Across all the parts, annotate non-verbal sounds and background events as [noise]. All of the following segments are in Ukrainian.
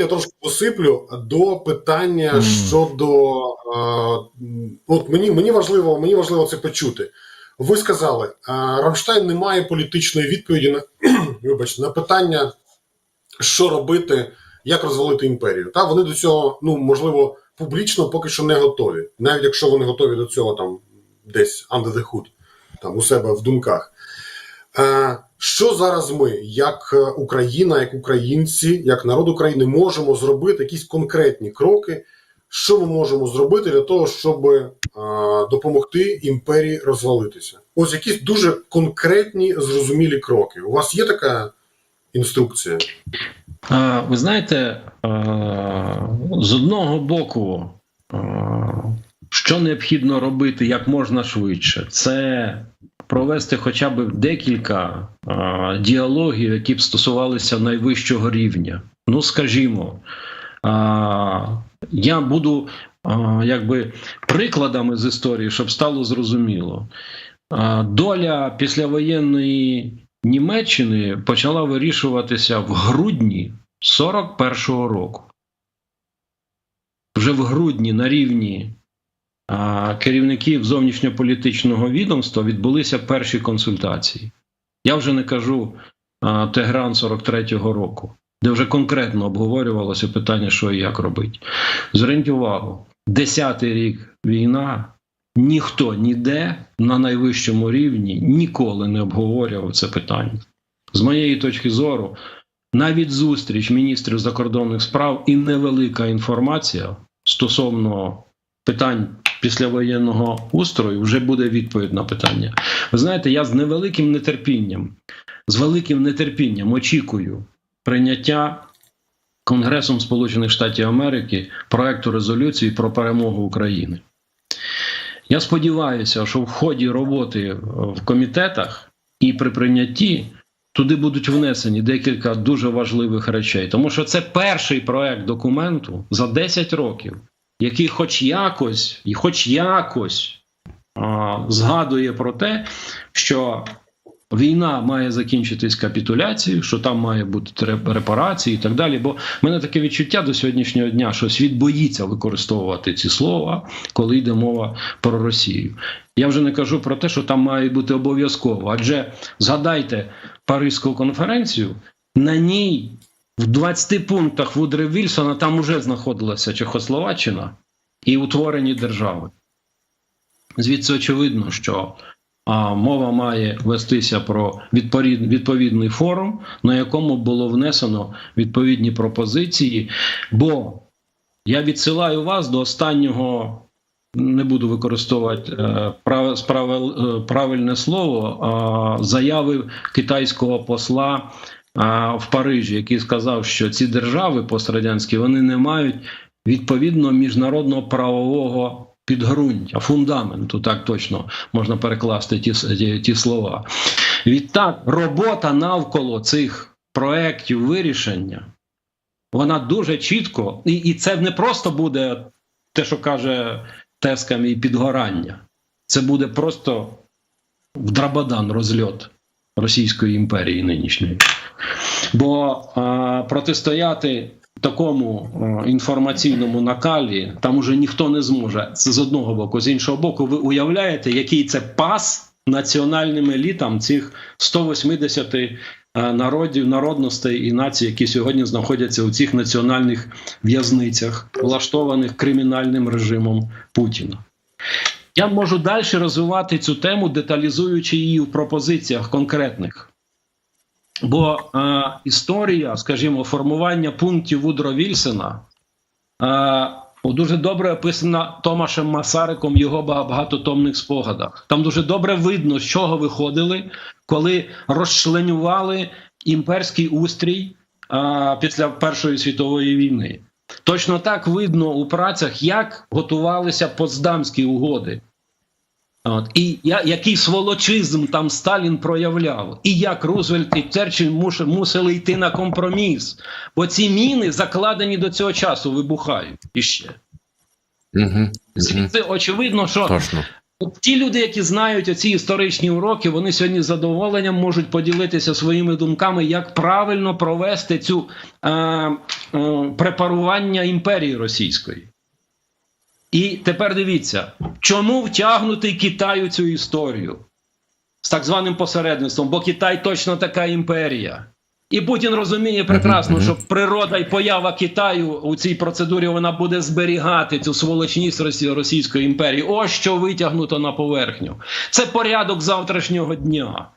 я трошки посиплю до питання Мгм. щодо е, от мені, мені важливо, мені важливо це почути. Ви сказали, е, Рамштайн не має політичної відповіді на [clears throat] вибачте, на питання, що робити, як розвалити імперію. Та вони до цього, ну можливо, публічно поки що не готові, навіть якщо вони готові до цього там десь under the hood, там у себе в думках. Е, що зараз ми, як е, Україна, як українці, як народ України, можемо зробити якісь конкретні кроки? Що ми можемо зробити для того, щоб е, допомогти імперії розвалитися? Ось якісь дуже конкретні, зрозумілі кроки. У вас є така інструкція? Ви знаєте, з одного боку, що необхідно робити як можна швидше, це провести хоча б декілька а, діалогів, які б стосувалися найвищого рівня. Ну, скажімо, а, я буду а, якби прикладами з історії, щоб стало зрозуміло. А, Доля післявоєнної Німеччини почала вирішуватися в грудні 41-го року. Вже в грудні на рівні керівників зовнішньополітичного відомства відбулися перші консультації. Я вже не кажу Тегран 43-го року, де вже конкретно обговорювалося питання, що і як робити. Зверніть увагу, 10-й рік війна, ніхто ніде на найвищому рівні ніколи не обговорював це питання. З моєї точки зору, навіть зустріч міністрів закордонних справ і невелика інформація стосовно питань післявоєнного устрою вже буде відповідь на питання. Ви знаєте, я з невеликим нетерпінням, з великим нетерпінням очікую прийняття Конгресом Сполучених Штатів Америки проекту резолюції про перемогу України. Я сподіваюся, що в ході роботи в комітетах і при прийнятті туди будуть внесені декілька дуже важливих речей, тому що це перший проект документу за 10 років, який, хоч якось, і хоч якось а, згадує про те, що війна має закінчитись капітуляцією, що там має бути репарації і так далі. Бо в мене таке відчуття до сьогоднішнього дня, що світ боїться використовувати ці слова, коли йде мова про Росію. Я вже не кажу про те, що там має бути обов'язково. Адже згадайте Паризьку конференцію, на ній в 20 пунктах Вудре Вільсона там уже знаходилася Чехословаччина і утворені держави. Звідси очевидно, що а, мова має вестися про відповід- відповідний форум, на якому було внесено відповідні пропозиції. Бо я відсилаю вас до останнього. Не буду використовувати е, прав, справи- е, правильне слово а, заяви китайського посла в Парижі, який сказав, що ці держави пострадянські вони не мають відповідно міжнародного правового підґрунтя, фундаменту, так точно можна перекласти ті, ті, ті слова. Відтак, робота навколо цих проєктів вирішення, вона дуже чітко, і, і це не просто буде те, що каже Теска мій підгорання. Це буде просто в драбадан розльот Російської імперії нинішньої. Бо а, протистояти такому а, інформаційному накалі там уже ніхто не зможе. Це з одного боку. З іншого боку, ви уявляєте, який це пас національним елітам цих 180 е, народів, народностей і націй, які сьогодні знаходяться у цих національних в'язницях, влаштованих кримінальним режимом Путіна. Я можу далі розвивати цю тему, деталізуючи її в пропозиціях конкретних. Бо е, історія, скажімо, формування пунктів Вудро Вільсона е, дуже добре описана Томашем Масариком в його багатотомних спогадах. Там дуже добре видно, з чого виходили, коли розчленювали імперський устрій е, після Першої світової війни. Точно так видно у працях, як готувалися Потсдамські угоди. От. І я, який сволочизм там Сталін проявляв, і як Рузвельт і Черчилль мусили йти на компроміс. Бо ці міни закладені до цього часу, вибухають іще. Угу. Звідси очевидно, що Точно. От ті люди, які знають оці історичні уроки, вони сьогодні з задоволенням можуть поділитися своїми думками, як правильно провести цю е, е, препарування імперії російської. І тепер дивіться, чому втягнутий Китай у цю історію з так званим посередництвом, бо Китай точно така імперія. І Путін розуміє прекрасно, що природа і поява Китаю у цій процедурі вона буде зберігати цю сволочність Російської імперії. Ось що витягнуто на поверхню. Це порядок завтрашнього дня.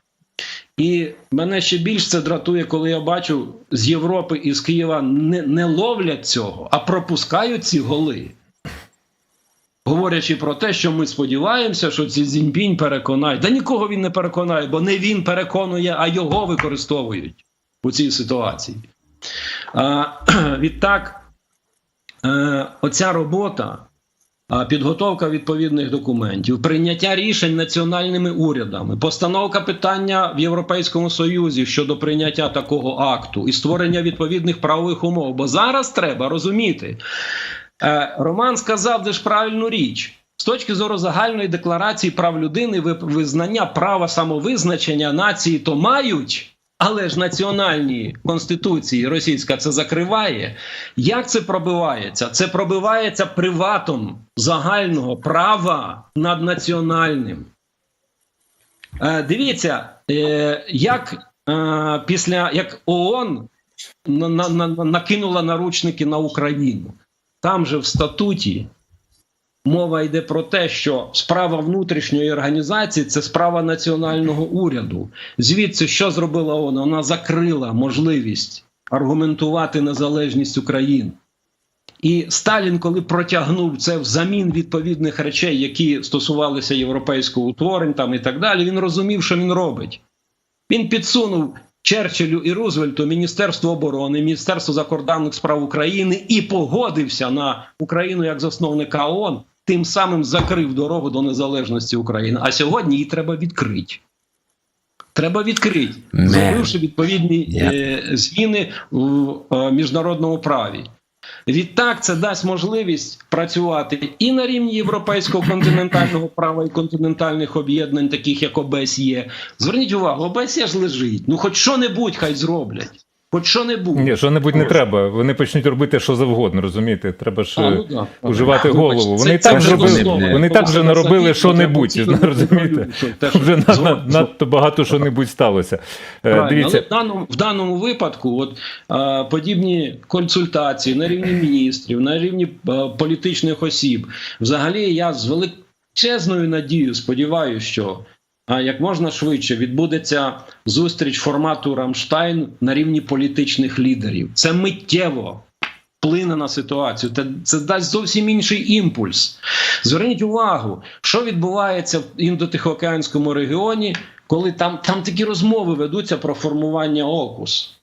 І мене ще більш це дратує, коли я бачу з Європи і з Києва не, не ловлять цього, а пропускають ці голи. Говорячи про те, що ми сподіваємося, що Ці Цзіньпінь переконає. Та нікого він не переконає, бо не він переконує, а його використовують у цій ситуації. [clears throat] Відтак, е, оця робота, підготовка відповідних документів, прийняття рішень національними урядами, постановка питання в Європейському Союзі щодо прийняття такого акту і створення відповідних правових умов. Бо зараз треба розуміти. Е, Роман сказав де ж правильну річ. З точки зору загальної декларації прав людини, визнання права самовизначення нації то мають, але ж національні конституції російська це закриває. Як це пробивається? Це пробивається приватом загального права над національним. Е, дивіться, е, як е, після як ООН на, на, на, накинула наручники на Україну. Там же в статуті мова йде про те, що справа внутрішньої організації це справа національного уряду. Звідси що зробила вона? Вона закрила можливість аргументувати незалежність України. І Сталін, коли протягнув це взамін відповідних речей, які стосувалися європейського утворень там і так далі, він розумів, що він робить. Він підсунув Черчиллю і Рузвельту Міністерство оборони, Міністерство закордонних справ України і погодився на Україну як засновника ООН, тим самим закрив дорогу до незалежності України. А сьогодні її треба відкрити. Треба відкрити, Не. зробивши відповідні е, зміни в е, міжнародному праві. Відтак це дасть можливість працювати і на рівні європейського континентального права і континентальних об'єднань, таких як ОБСЄ. Зверніть увагу, ОБСЄ ж лежить. Ну, хоч що-небудь хай зроблять. Хоч що-небудь. Ні, що-небудь не треба. Вони почнуть робити що завгодно, розумієте? Треба ж А, е, ну, да. уживати Ну, голову. Вони це- так це безумовно. вони так вже Просто наробили що-небудь, [laughs] це розумієте? що Вже надто багато що-небудь сталося. Е, Дивіться, але в даному, в даному випадку, от е, подібні консультації на рівні міністрів, на рівні е, політичних осіб, взагалі я з величезною надією сподіваюся, що а як можна швидше відбудеться зустріч формату Рамштайн на рівні політичних лідерів. Це миттєво вплине на ситуацію. Це, дасть зовсім інший імпульс. Зверніть увагу, що відбувається в індотихоокеанському регіоні, коли там, там такі розмови ведуться про формування ОКУС.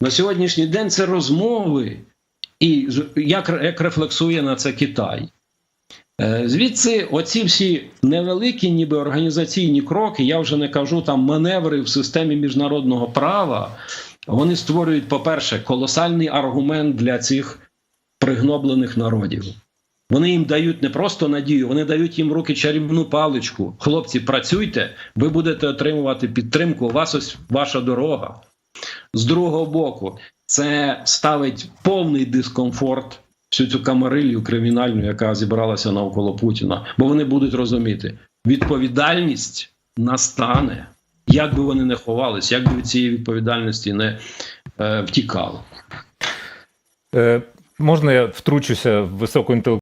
На сьогоднішній день це розмови, і як, як рефлексує на це Китай. Е, Звідси, оці всі невеликі, ніби організаційні кроки, я вже не кажу там маневри в системі міжнародного права. Вони створюють, по-перше, колосальний аргумент для цих пригноблених народів. Вони їм дають не просто надію, вони дають їм руки чарівну паличку. Хлопці, працюйте, ви будете отримувати підтримку. У вас ось ваша дорога. З другого боку, це ставить повний дискомфорт всю цю камарилью кримінальну, яка зібралася навколо Путіна. Бо вони будуть розуміти, відповідальність настане, як би вони не ховались, як би цієї відповідальності не е, втікали. е, можна я втручуся в високу високоінтелектуальну